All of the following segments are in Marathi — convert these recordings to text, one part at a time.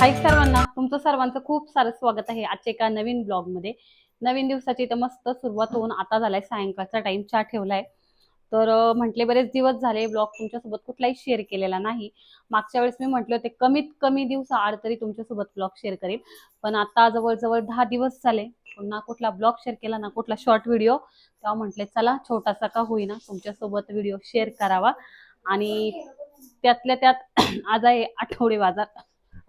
हाय सर्वांना तुमचं सर्वांचं खूप सारं स्वागत आहे आजच्या एका नवीन ब्लॉगमध्ये नवीन दिवसाची तर मस्त सुरुवात होऊन आता झालाय सायंकाळचा टाइम चहा ठेवलाय. तर म्हटले बरेच दिवस झाले ब्लॉग तुमच्यासोबत कुठलाही शेअर केलेला नाही. मागच्या वेळेस मी म्हटले होते कमीत कमी दिवस आड तरी तुमच्यासोबत ब्लॉग शेअर करेल पण आता जवळजवळ दहा दिवस झाले पुन्हा कुठला ब्लॉग शेअर केला ना कुठला शॉर्ट व्हिडिओ तेव्हा म्हटले चला छोटासा का होईना तुमच्यासोबत व्हिडिओ शेअर करावा. आणि त्यातल्या त्यात आज आहे आठवडे बाजार.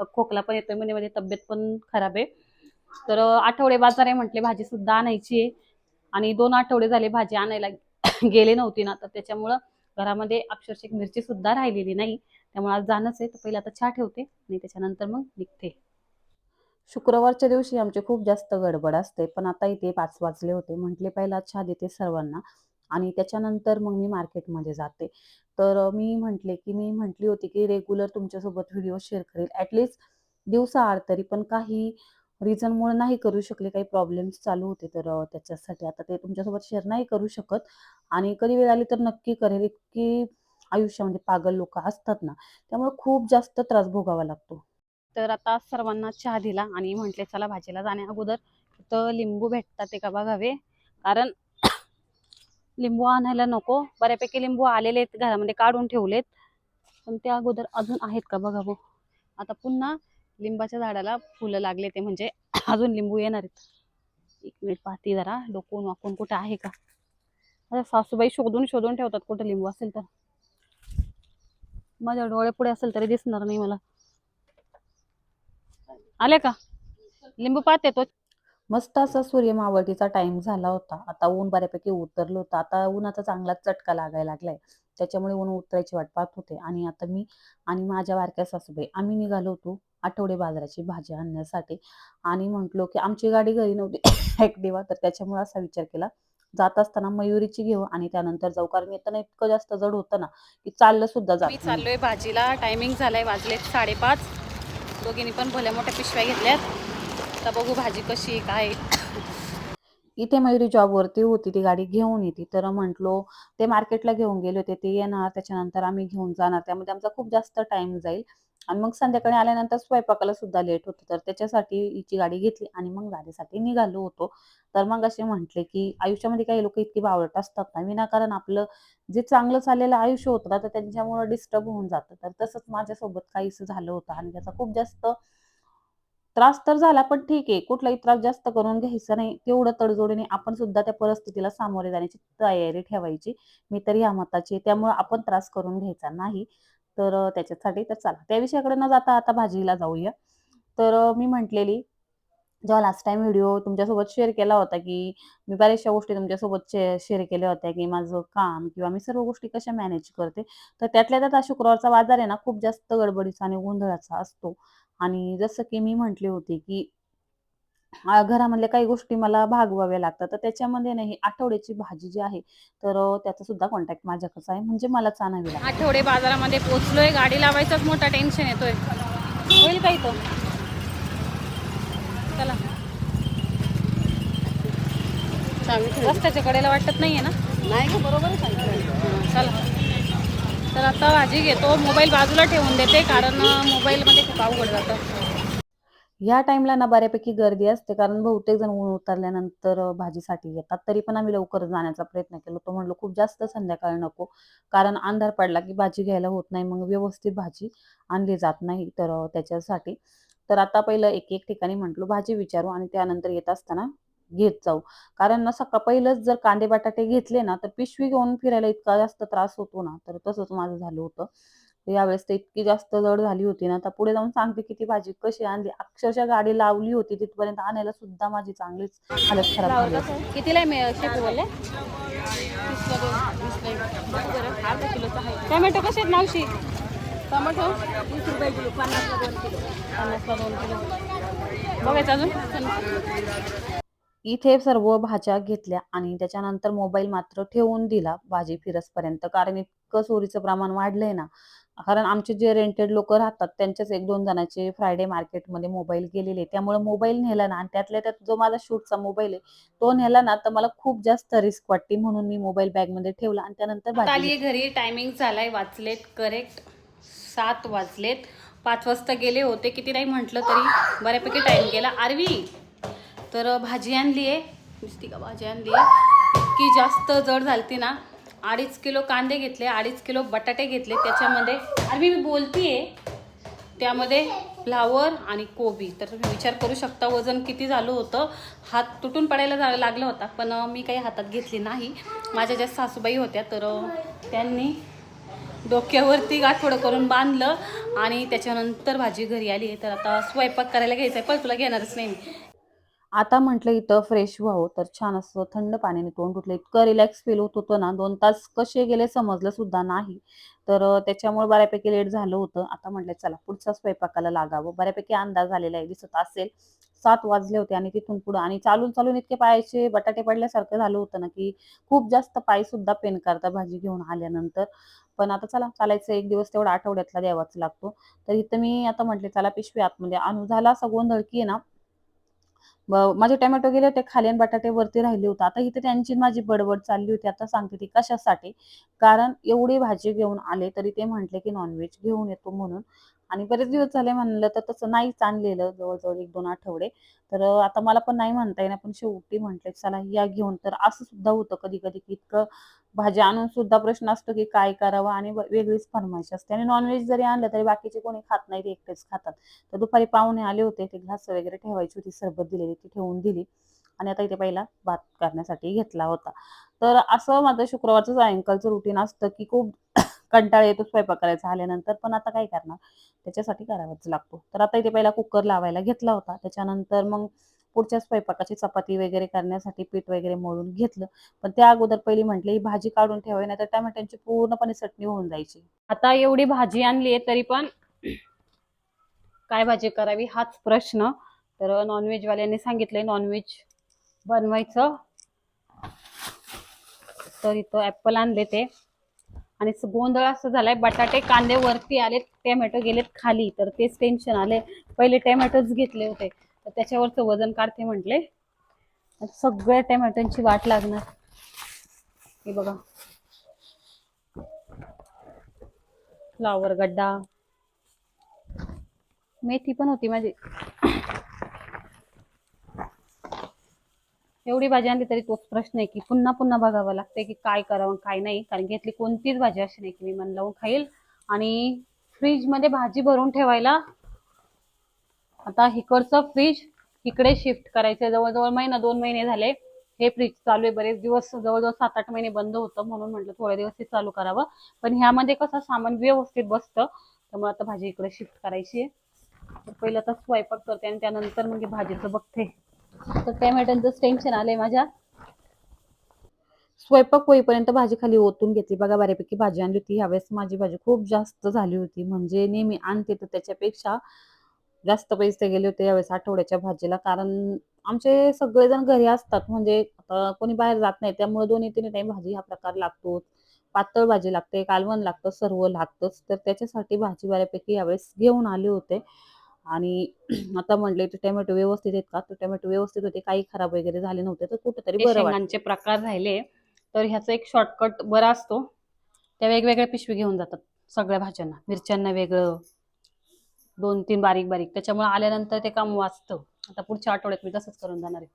खोकला पण येतोयमध्ये मध्ये तब्येत पण खराब आहे. तर आठवडे बाजार आहे म्हटले भाजी सुद्धा आणायची आहे. आणि दोन आठवडे झाले भाजी आणायला गेले नव्हती ना तर त्याच्यामुळं घरामध्ये अक्षरशः मिरची सुद्धा राहिलेली नाही. त्यामुळे आज जाणंच आहे तर पहिला आता चहा ठेवते आणि त्याच्यानंतर मग निघते. शुक्रवारच्या दिवशी आमची खूप जास्त गडबड असते पण आता इथे पाच वाजले होते. म्हटले पहिला चहा देते सर्वांना. आणि त्याच्यानंतर मग मी मार्केटमध्ये जाते. तर मी म्हटले की मी म्हटली होती की रेग्युलर तुमच्यासोबत व्हिडिओ शेअर करेल. ॲटलिस्ट दिवसाआड तरी पण काही रिझनमुळे नाही करू शकले. काही प्रॉब्लेम्स चालू होते. तर त्याच्यासाठी आता ते तुमच्यासोबत शेअर नाही करू शकत. आणि कधी वेळ आली तर नक्की करेल. इतकी आयुष्यामध्ये पागल लोक असतात ना त्यामुळे खूप जास्त त्रास भोगावा लागतो. तर आता सर्वांना चहा दिला आणि म्हटले चला भाजीला जाण्या अगोदर. तर लिंबू भेटतात ते का बघावे कारण लिंबू आणायला नको. बऱ्यापैकी लिंबू आलेले आहेत घरामध्ये काढून ठेवलेत. पण त्या अगोदर अजून आहेत का बघा भाऊ? आता पुन्हा लिंबाच्या झाडाला फुलं लागले ते म्हणजे अजून लिंबू येणार आहेत. एक मिनिट पाहते जरा डोकून वाकून कुठं आहे का? आता सासूबाई शोधून शोधून ठेवतात कुठं लिंबू असेल तर. माझ्या डोळे पुढे असेल तरी दिसणार नाही मला. आले का? लिंबू पाहते तो. मस्त असा सूर्य मावळतीचा टाइम झाला होता. आता ऊन बऱ्यापैकी उतरलं होतं. आता उन्हाचा चांगलाच चटका लागायला लागलाय. त्याच्यामुळे ऊन उतरायची वाट पाहत होते. आणि आता मी आणि माझ्या बारक्या सासूबाई आम्ही निघालो होतो आठवडे बाजाराची भाजी आणण्यासाठी. आणि म्हटलो की आमची गाडी घरी नव्हती. ऍक्टिवा तर त्याच्यामुळे असा विचार केला. जात असताना मयुरीची घेऊ आणि त्यानंतर जाऊ कारण येताना इतकं जास्त जड होतं ना की चाललं सुद्धा जात मी चाललोय भाजीला. टायमिंग झालाय वाजलेत साडेपाच. दोघींनी पण भल्या मोठ्या पिशव्या घेतल्यात. आता बघू भाजी कशी काय इथे मयुरी जॉबवरती होती ती गाडी घेऊन येते. तर म्हटलो ते मार्केटला घेऊन गेले होते ते येणार त्याच्यानंतर आम्ही घेऊन जाणार. त्यामध्ये आमचा खूप जास्त टाइम जाईल. आणि मग संध्याकाळी आल्यानंतर स्वयंपाकाला सुद्धा लेट होतो. तर त्याच्यासाठी हिची गाडी घेतली आणि मग गाडीसाठी निघालो होतो. तर मग असे म्हटले की आयुष्यामध्ये काही लोक इतकी बावळट असतात ना विनाकारण आपलं जे चांगलं चाललेलं आयुष्य होतं ना तर त्यांच्यामुळे डिस्टर्ब होऊन जातं. तर तसंच माझ्यासोबत काहीसं झालं होतं. आणि त्याचा खूप जास्त त्रास तर झाला पण ठीक आहे. कुठलाही त्रास जास्त करून घ्यायचा नाही. तेवढं तडजोडीने आपण सुद्धा त्या परिस्थितीला सामोरे जाण्याची तयारी ठेवायची. मी तर या मताची त्यामुळे आपण त्रास करून घ्यायचा नाही. तर त्याच्यासाठी तर चला. त्या विषयाकडे न जाता आता भाजीला जाऊया. तर मी म्हटलेली जेव्हा लास्ट टाइम व्हिडिओ तुमच्यासोबत शेअर केला होता की मी बऱ्याचशा गोष्टी तुमच्यासोबत शेअर केल्या होत्या की माझं काम किंवा मी सर्व गोष्टी कशा मॅनेज करते. तर त्यातल्या त्यात हा शुक्रवारचा बाजार आहे ना खूप जास्त गडबडीचा आणि गोंधळाचा असतो. आणि जसं की मी म्हटले होते की घरामधल्या काही गोष्टी मला भागवाव्या लागतात तर त्याच्यामध्ये नाही आठवड्याची भाजी जी आहे तर त्याचा सुद्धा कॉन्टॅक्ट माझ्याकडचा आहे. म्हणजे मलाच आणावी लागते. आठवडे बाजारामध्ये पोहोचलोय गाडी लावायचाच मोठा टेन्शन येतोय. होईल काही तो चला. रस्त्याच्या कडेला वाटत नाहीये ना? नाही का बरोबर चला. तर आता भाजी घेतो. मोबाईल बाजूला ठेवून देते कारण मोबाईलमध्ये खूप अवघड जातं. या टाइमला ना बऱ्यापैकी गर्दी असते कारण बहुतेक जण ऊन उतरल्यानंतर भाजीसाठी येतात. तरी पण आम्ही लवकर जाण्याचा प्रयत्न केला. तो म्हणलो खूप जास्त संध्याकाळ नको कारण अंधार पडला की भाजी घ्यायला होत नाही मग व्यवस्थित भाजी आणली जात नाही. तर त्याच्यासाठी तर आता पहिलं एक एक ठिकाणी म्हटलो भाजी विचारू आणि त्यानंतर येत असताना घेत जाऊ. कारण ना सकाळ पहिलंच जर कांदे बटाटे घेतले ना तर पिशवी घेऊन फिरायला इतका जास्त त्रास होतो ना तर तसंच माझं झालं होतं. यावेळेस तर इतकी जास्त जड झाली होती ना तर पुढे जाऊन सांगते किती भाजी कशी आणली. अक्षरशः गाडी लावली होती तिथपर्यंत आणायला सुद्धा माझी चांगलीच हालत खराब झाली कितीला बोलले? टोमॅटो कसे आहेत मावशी? टोमॅटो वीस रुपये किलो पन्नासला दोन किलो. पन्नासला दोन किलो. बघायचं अजून? इथे सर्व भाज्या घेतल्या आणि त्याच्यानंतर मोबाईल मात्र ठेवून दिला. भाजी फिरसपर्यंत. कारण इतकं चोरीचं प्रमाण वाढलंय ना. कारण आमचे जे रेंटेड लोक राहतात त्यांच्याच एक दोन जणांचे फ्रायडे मार्केटमध्ये मोबाईल गेलेले. त्यामुळे मोबाईल नेला ना. आणि त्यातल्या त्यात जो माझा शूटचा मोबाईल आहे तो नेला ना तर मला खूप जास्त रिस्क वाटते म्हणून मी मोबाईल बॅगमध्ये ठेवला आणि त्यानंतर घरी. टायमिंग झालाय. वाचलेत. करेक्ट सात वाजलेत. पाच वाजता गेले होते. किती नाही म्हटलं तरी बऱ्यापैकी टाईम गेला. आरवी तर भाजी आणली आहे. नुसती का भाजी आणली आहे? इतकी जास्त जड झालती ना. अडीच किलो कांदे घेतले अडीच किलो बटाटे घेतले. त्याच्यामध्ये आरवी मी बोलतीये. त्यामध्ये फ्लावर आणि कोबी. तर तुम्ही विचार करू शकता वजन किती झालं होतं. हात तुटून पडायला जा लागला होता. पण मी काही हातात घेतली नाही. माझ्या ज्या सासूबाई होत्या तर त्यांनी डोक्यावरती गाठोडं करून बांधलं आणि त्याच्यानंतर भाजी घरी आली. तर आता स्वयंपाक करायला घ्यायचा आहे. पण तुला घेणारच नाही आता म्हटलं इथं फ्रेश व्हावं तर छान असं थंड पाण्याने तोंड उठलं. इतकं रिलॅक्स फील होत होतं ना दोन तास कसे गेले समजलं सुद्धा नाही. तर त्याच्यामुळे बऱ्यापैकी लेट झालं होतं. आता म्हटलं चला पुढच्या स्वयंपाकाला लागावं. बऱ्यापैकी अंदाज झालेला आहे दिसत असेल. सात वाजले होते आणि तिथून पुढं आणि चालून चालून इतके पायाचे बटाटे पडल्यासारखं झालं होतं ना की खूप जास्त पाय सुद्धा पेन करता भाजी घेऊन आल्यानंतर. पण आता चला चालायचं एक दिवस तेवढा आठवड्यातला द्यावाच लागतो. तर इथं मी आता म्हटले चला पिशवी आतमध्ये आणू झाला असा गोंधळ की आहे ना माझे टोमॅटो गेले होते खाली आणि बटाटे वरती राहिले होते. आता इथे त्यांची माझी बडबड चालली होती. आता सांगते ती कशासाठी. कारण एवढी भाजी घेऊन आले तरी ते म्हटले की नॉनव्हेज घेऊन येतो म्हणून. आणि बरेच दिवस झाले म्हणलं तर तसं नाहीच आणलेलं जवळजवळ एक दोन आठवडे. तर आता मला पण नाही म्हणता येणार पण शेवटी म्हटले चला या घेऊन. तर असं सुद्धा होतं कधी कधी की इतकं भाज्या आणून सुद्धा प्रश्न असतो की काय करावं आणि वेगळीच फरमाईश असते. आणि नॉनव्हेज जरी आणलं तरी बाकीचे कोणी खात नाही ते एकटेच खातात. तर दुपारी पाहुणे आले होते ते घास वगैरे ठेवायची होती सरबत दिलेली ती ठेवून दिली. आणि आता इथे पहिला भात करण्यासाठी घेतला होता. तर असं माझं शुक्रवारचं सायंकाळचं रुटीन असतं की खूप कंटाळा येतो स्वयंपाक करायचा आल्यानंतर पण आता काय करणार? त्याच्यासाठी करावाच लागतो. तर आता इथे पहिला कुकर लावायला घेतला होता. त्याच्यानंतर मग पुढच्या स्वयंपाकाची चपाती वगैरे करण्यासाठी पीठ वगैरे मळून घेतलं. पण त्या अगोदर पहिली म्हटली ही भाजी काढून ठेवावी नाही तर टमाट्यांची पूर्णपणे चटणी होऊन जायची. आता एवढी भाजी आणली आहे तरी पण काय भाजी करावी हाच प्रश्न. तर नॉनव्हेजवाल्यांनी सांगितलंय नॉनव्हेज बनवायचं. तर इथं ऍपल आणले ते. आणि गोंधळ असं झालाय बटाटे कांदे वरती आले टेमॅटो गेलेत खाली तर तेच टेन्शन आले पहिले टॅमॅटोच घेतले होते तर त्याच्यावरचं वजन काढते म्हटले. सगळ्या टोमॅटोची वाट लागणार. हे बघा. फ्लावर गड्डा. मेथी पण होती माझी. एवढी भाजी आणली तरी तोच प्रश्न आहे की पुन्हा पुन्हा बघावं लागतंय की काय करावं काय नाही. कारण घेतली कोणतीच भाजी अशी नाही की मी मन लावून खाईल. आणि फ्रीजमध्ये भाजी भरून ठेवायला आता इकडचं फ्रीज इकडे शिफ्ट करायचं जवळजवळ महिना दोन महिने झाले. हे फ्रीज चालू आहे. बरेच दिवस जवळजवळ सात आठ महिने बंद होतं म्हणून म्हटलं थोडे दिवस हे चालू करावं. पण ह्यामध्ये कसं सामान व्यवस्थित बसतं. त्यामुळे आता भाजी इकडे शिफ्ट करायची आहे. पहिलं तर स्वयंपाक करते आणि त्यानंतर मग भाजीचं बघते. तर टॅमॅटोचं टेन्शन आलंय माझ्या. स्वयंपाक होईपर्यंत भाजी खाली ओतून घेतली. बघा बऱ्यापैकी भाजी आणली होती. ह्यावेळेस माझी भाजी खूप जास्त झाली होती. म्हणजे नेहमी आणते तर त्याच्यापेक्षा जास्त पैसे गेले होते यावेळेस आठवड्याच्या भाजीला. कारण आमचे सगळेजण घरी असतात. म्हणजे कोणी बाहेर जात नाही. त्यामुळे दोन्ही तीन टाइम भाजी हा प्रकार लागतो. पातळ भाजी लागते कालवण लागतं सर्व लागतंच. तर त्याच्यासाठी भाजी बऱ्यापैकी यावेळेस घेऊन आले होते. आणि आता म्हटले ते टोमॅटो व्यवस्थित आहेत का? तर टोमॅटो व्यवस्थित होते काही खराब वगैरे झाले नव्हते तर कुठेतरी बरं शेंगांचे प्रकार राहिले तर ह्याचा एक शॉर्टकट बरा असतो. त्या वेगवेगळ्या पिशवी घेऊन जातात सगळ्या भाज्यांना. मिरच्यांना वेगळं दोन तीन बारीक बारीक. त्याच्यामुळे आल्यानंतर ते काम वाचतं. आता पुढच्या आठवड्यात मी तसंच करून जाणार आहे.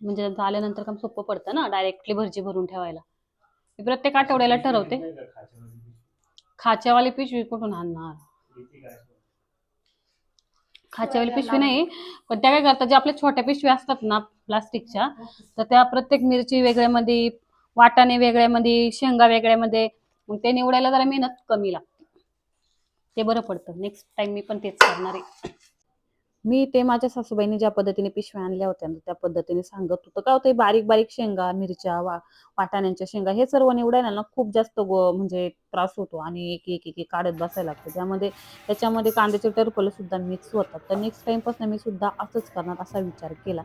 म्हणजे नंतर आल्यानंतर काम सोपं पडतं ना डायरेक्टली भरजी भरून ठेवायला. मी प्रत्येक आठवड्याला ठरवते. खाच्यावाली पिशवी कुठून आणणार? खाच्यावाली पिशवी नाही पण त्या काय करतात जे आपल्या छोट्या पिशव्या असतात ना प्लास्टिकच्या तर त्या प्रत्येक मिरची वेगळ्यामध्ये वाटाणे वेगळ्यामध्ये शेंगा वेगळ्यामध्ये मग ते निवडायला जरा मेहनत कमी लागते. ते बरं पडतं. नेक्स्ट टाइम मी पण तेच करणार आहे. मी ते माझ्या सासूबाईंनी ज्या पद्धतीने पिशव्या आणल्या होत्या ना, त्या पद्धतीने सांगत होतं. का होते बारीक बारीक शेंगा मिरच्या वा वाटाण्यांच्या शेंगा हे सर्व निवडायला ना खूप जास्त म्हणजे त्रास होतो आणि एक एक एक काढत बसायला लागतं. त्यामध्ये त्याच्यामध्ये कांद्याचे टरफल सुद्धा मिक्स होतात. तर नेक्स्ट टाइमपासून मी सुद्धा असंच करणार असा विचार केला.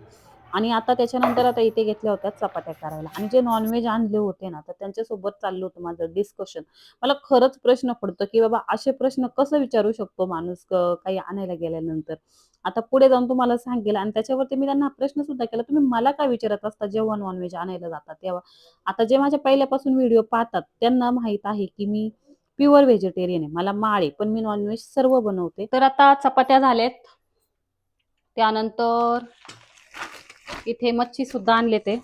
आणि आता त्याच्यानंतर आता इथे घेतल्या होत्या चपात्या करायला. आणि जे नॉनव्हेज आणले होते ना तर त्यांच्यासोबत चाललं होतं माझं डिस्कशन मला खरंच प्रश्न पडतो की बाबा असे प्रश्न कसं विचारू शकतो माणूस काही आणायला गेल्यानंतर? आता पुढे जाऊन तुम्हाला सांगेल आणि त्याच्यावरती मी त्यांना प्रश्न सुद्धा केला तुम्ही मला काय विचारत असता जेव्हा नॉनव्हेज आणायला जातात तेव्हा? आता जे माझ्या पहिल्यापासून व्हिडिओ पाहतात त्यांना माहीत आहे की मी प्युअर व्हेजिटेरियन आहे. मला माळे पण मी नॉनव्हेज सर्व बनवते. तर आता चपात्या झाल्यात. त्यानंतर इथे मच्छी सुद्धा आणले ते.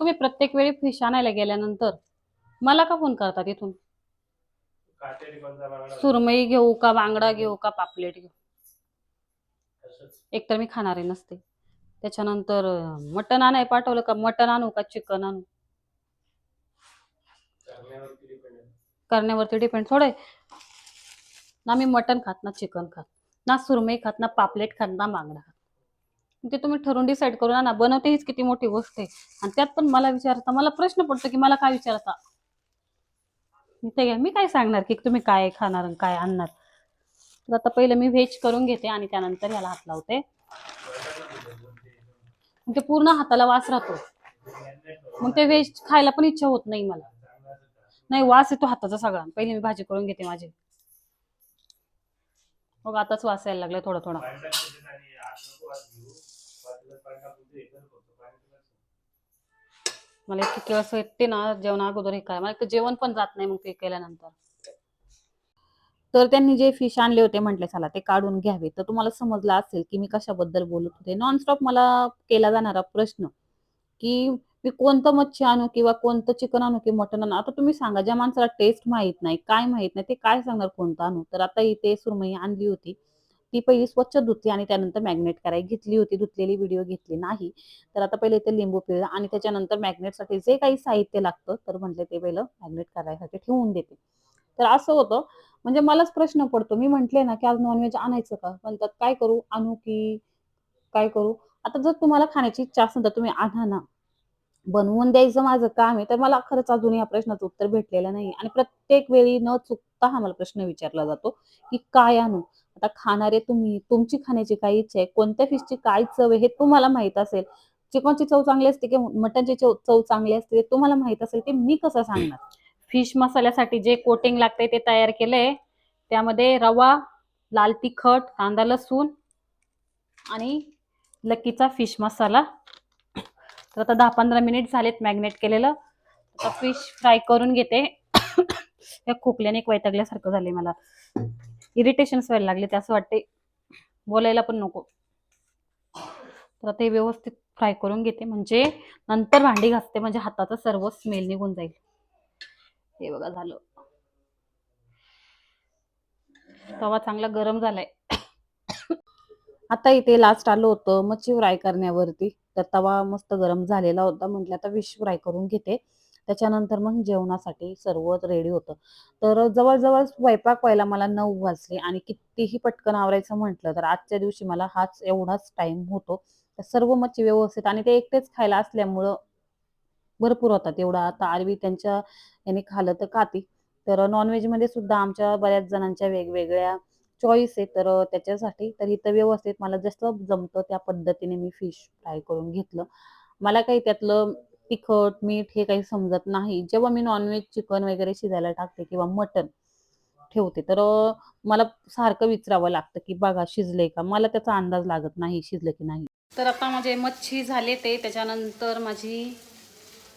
तुम्ही प्रत्येक वेळी फिश आणायला गेल्यानंतर मला का फोन करतात इथून? सुरमई घेऊ का बांगडा घेऊ का पापलेट घेऊ? एकतर मी खाणारे नसते. त्याच्यानंतर मटण आणाय पाठवलं का? मटण आणू का? चिकन आणू? करण्यावरती डिपेंड थोडे ना मी मटण खात ना चिकन खात. ना सुरमई खात ना पापलेट खात ना बांगडा खात. ते तुम्ही ठरवून डिसाईड करू ना बनवते हीच किती मोठी गोष्ट आहे. आणि त्यात पण मला विचारता मला प्रश्न पडतो की मला काय विचारता? मी ते मी काय सांगणार की तुम्ही काय खाणार आणि काय आणणार? तर आता पहिलं मी व्हेज करून घेते आणि त्यानंतर याला हात लावते. ते पूर्ण हाताला वास राहतो. मग ते व्हेज खायला पण इच्छा होत नाही मला. नाही वास येतो हाताचा सगळा. पहिले मी भाजी करून घेते माझी. मग आताच वास यायला थोडं थोडा. थोडा मला इतकी किळस येते ना जेवणा अगोदर हे काय मला जेवण पण जात नाही मग ते केल्यानंतर. तर त्यांनी जे फिश आणले होते म्हटले चला ते काढून घ्यावे. तर तुम्हाला समजलं असेल की मी कशाबद्दल बोलत होते. नॉनस्टॉप मला केला जाणारा प्रश्न की मी कोणतं मच्छी आणू किंवा कोणतं चिकन आणू की मटन आणू? आता तुम्ही सांगा ज्या माणसाला टेस्ट माहीत नाही काय माहीत नाही ते काय सांगणार कोणतं आणू? तर आता इथे सुरमई आणली होती. ती पहिली स्वच्छ धुतली आणि त्यानंतर मॅग्नेट करायला घेतली होती. धुतलेली व्हिडिओ घेतली नाही. तर आता पहिले इथे लिंबू पिळलं आणि त्याच्यानंतर मॅग्नेटसाठी जे काही साहित्य लागतं तर म्हटलं ते पहिलं मॅग्नेट करायसाठी ठेवून देते. तर असं होतं. म्हणजे मलाच प्रश्न पडतो. मी म्हंटले ना की आज नॉनव्हेज आणायचं का? म्हणतात काय करू? आणू की काय करू? आता जर तुम्हाला खाण्याची इच्छा असेल तर तुम्ही आणा ना. बनवून द्यायचं माझं काम आहे तर मला खरंच अजून या प्रश्नाचं उत्तर भेटलेलं नाही आणि प्रत्येक वेळी न चुकता हा मला प्रश्न विचारला जातो की काय आणू? आता खाणारे तुम्ही तुमची खाण्याची काय इच्छा आहे? कोणत्या फिशची काय चव आहे हे तुम्हाला माहीत असेल. चिकनची चव चांगली असते की मटनची चव चव चांगली असते ते तुम्हाला माहीत असेल ते मी कसं सांगणार? फिश मसाल्यासाठी जे कोटिंग लागते ते तयार केलंय. त्यामध्ये रवा लाल तिखट कांदा लसूण आणि लकीचा फिश मसाला तर आता दहा पंधरा मिनिट झालेत मॅग्नेट केलेलं. आता फिश फ्राय करून घेते. या खोकल्याने एक वैतागल्यासारखं झाले मला. इरिटेशन व्हायला लागले ते असं वाटते बोलायला पण नको. तर आता हे व्यवस्थित फ्राय करून घेते. म्हणजे नंतर भांडी घासते. म्हणजे हाताचा सर्व स्मेल निघून जाईल. हे बघा झालं. तवा चांगला गरम झालाय. आता इथे लास्ट आलो होतं मच्छी फ्राय करण्यावरती. तर तवा मस्त गरम झालेला होता. म्हटलं आता विश फ्राय करून घेते. त्याच्यानंतर मग जेवणासाठी सर्व रेडी होतं. तर जवळजवळ स्वयंपाक व्हायला मला नऊ वाजले आणि कितीही पटकन आवरायचं म्हटलं तर आजच्या दिवशी मला हाच एवढाच टाइम होतो. तर सर्व मच्छी व्यवस्थित आणि ते एकटेच खायला असल्यामुळं भरपूर होतात. एवढा आता आरवी त्यांच्या याने खाल्लं तर खाती. तर नॉनव्हेजमध्ये सुद्धा आमच्या बऱ्याच जणांच्या वेगवेगळ्या चॉईस आहे तर त्याच्यासाठी तर इथं व्यवस्थित मला जसं जमतं त्या पद्धतीने मी फिश फ्राय करून घेतलं. मला काही त्यातलं तिखट मीठ हे काही समजत नाही. जेव्हा मी नॉनव्हेज चिकन वगैरे शिजायला टाकते किंवा मटन ठेवते तर मला सारखं विचारावं लागतं की बघा शिजले का? मला त्याचा अंदाज लागत नाही शिजलं की नाही. तर आता माझे मच्छी झाले ते त्याच्यानंतर माझी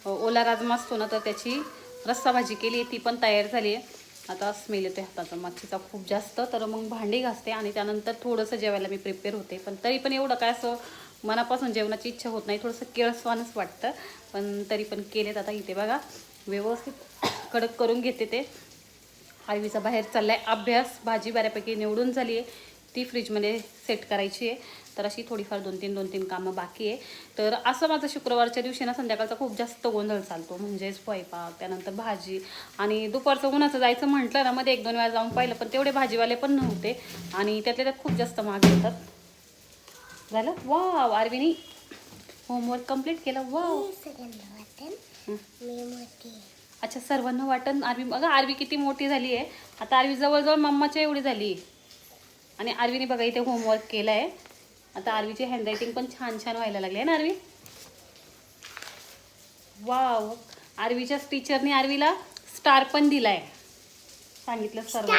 ओला राजमा असतो ना तर त्याची रस्सा भाजी केली ती पण तयार झाली आहे. आता स्मेल येते हाताचा. मच्छीचा खूप जास्त तर मग भांडी घासते आणि त्यानंतर थोडंसं जेवायला मी प्रिपेअर होते. पण तरी पण एवढं काय असं मनापासून जेवणाची इच्छा होत नाही. थोडंसं केळसवानच वाटतं. पण तरी पण केलेत आता इथे बघा. व्यवस्थित कडक करून घेते ते. आईवीचा बाहेर चाललाय. अभ्यास भाजी बऱ्यापैकी निवडून झाली आहे ती फ्रीजमध्ये सेट करायची आहे. तर अशी थोडीफार दोन तीन दोन तीन कामं बाकी आहे. तर असं माझं शुक्रवारच्या दिवशी ना संध्याकाळचा खूप जास्त गोंधळ चालतो. म्हणजे स्वयंपाक त्यानंतर भाजी आणि दुपारचं उन्हाचं जायचं म्हटलं ना मध्ये एक दोन वेळा जाऊन पाहिलं पण तेवढे भाजीवाले पण नव्हते. आणि त्यातल्या त्यात खूप जास्त महाग येतात. झालं? वा आरवीनी होमवर्क कंप्लीट केलं? वा अच्छा सर्वांना वाटण. आरवी बघा आरवी किती मोठी झाली आहे. आता आरवी जवळजवळ मम्माच्या एवढी झाली आहे. आणि आरवीने बघा इथे होमवर्क केलं आहे आता आरवीची हँडरायटिंग पण छान छान व्हायला लागली आहे ना आरवी? वाव आरवीच्याच टीचरने आरवीला स्टार पण दिलाय. सांगितलं सर्व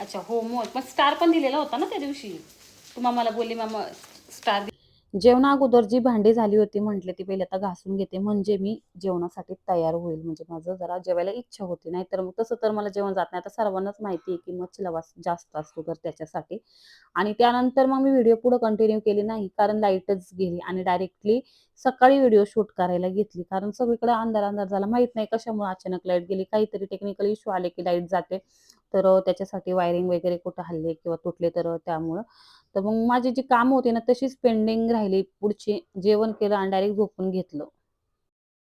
अच्छा होमवर्क मग स्टार पण दिलेला होता ना त्या दिवशी? तू मला बोलली मामा स्टार जेवणा अगोदर जी भांडी झाली होती म्हटले ती पहिले आता घासून घेते. म्हणजे मी जेवणासाठी तयार होईल. म्हणजे माझं जरा जेवायला इच्छा होती. नाही तर मग तसं तर मला जेवण जात नाही. आता सर्वांनाच माहिती आहे की मच्छीला वास जास्त असतो तर त्याच्यासाठी. आणि त्यानंतर मग मी व्हिडिओ पुढे कंटिन्यू केली नाही. कारण लाईटच गेली आणि डायरेक्टली सकाळी व्हिडिओ शूट करायला घेतली. कारण सगळीकडे अंधार अंधार झाला. माहीत नाही कशामुळे अचानक लाइट गेली. काहीतरी टेक्निकल इश्यू आले की लाइट जाते. तर त्याच्यासाठी वायरिंग वगैरे कुठं हल्ले किंवा तुटले तर त्यामुळं. तर मग माझी जी कामं होती ना तशीच पेंडिंग राहिली. पुढची जेवण केलं आणि डायरेक्ट झोपून घेतलं.